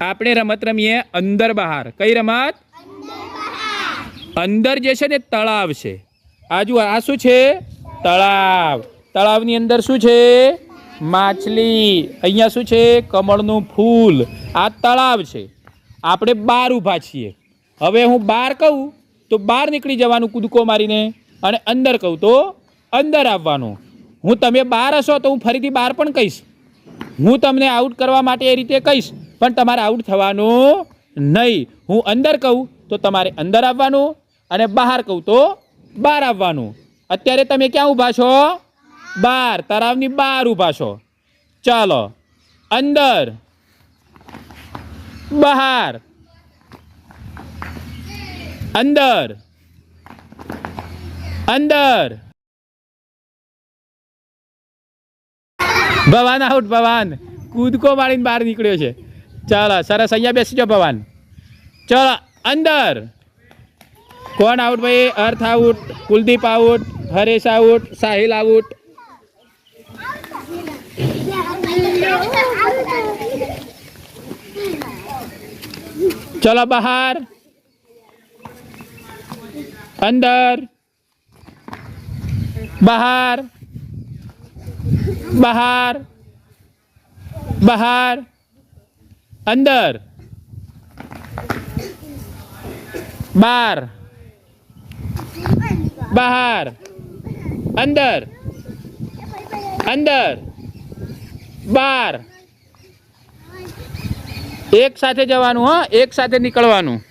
આપણે રમત રમીએ અંદર બહાર. કઈ રમત? અંદર જે છે ને તળાવ છે. આજુ આ શું છે? તળાવ. તળાવની અંદર શું છે? માછલી. અહીંયા શું છે? કમળનું ફૂલ. આ તળાવ છે. આપણે બહાર ઊભા છીએ. હવે હું બહાર કહું તો બહાર નીકળી જવાનું કૂદકો મારીને અને અંદર કહું તો અંદર આવવાનું. હું તમે બહાર હશો તો હું ફરીથી બહાર પણ કહીશ. હું તમને આઉટ કરવા માટે એ રીતે કહીશ. પણ તમારે આઉટ થવાનું નહીં. હું અંદર કહું તો તમારે અંદર આવવાનું અને બહાર કહું તો બહાર આવવાનું. અત્યારે તમે ક્યાં ઊભા છો? બહાર તળાવની બહાર ઊભા છો. ચાલો. અંદર. બહાર. અંદર. અંદર. ભવાન આઉટ, ભવાન. કૂદકો મારીને બહાર નીકળ્યો છે. ચાલો સરસ અહીંયા બેસી જાઓ ભવાન ચાલો અંદર કોણ આઉટ ભાઈ Arth out Kuldeep out Haresh out Sahil out ચલો બહાર અંદર બહાર બહાર બહાર અંદર. બાર. બહાર. અંદર. અંદર. બાર. એક સાથે જવાનું હા? એક સાથે નીકળવાનું.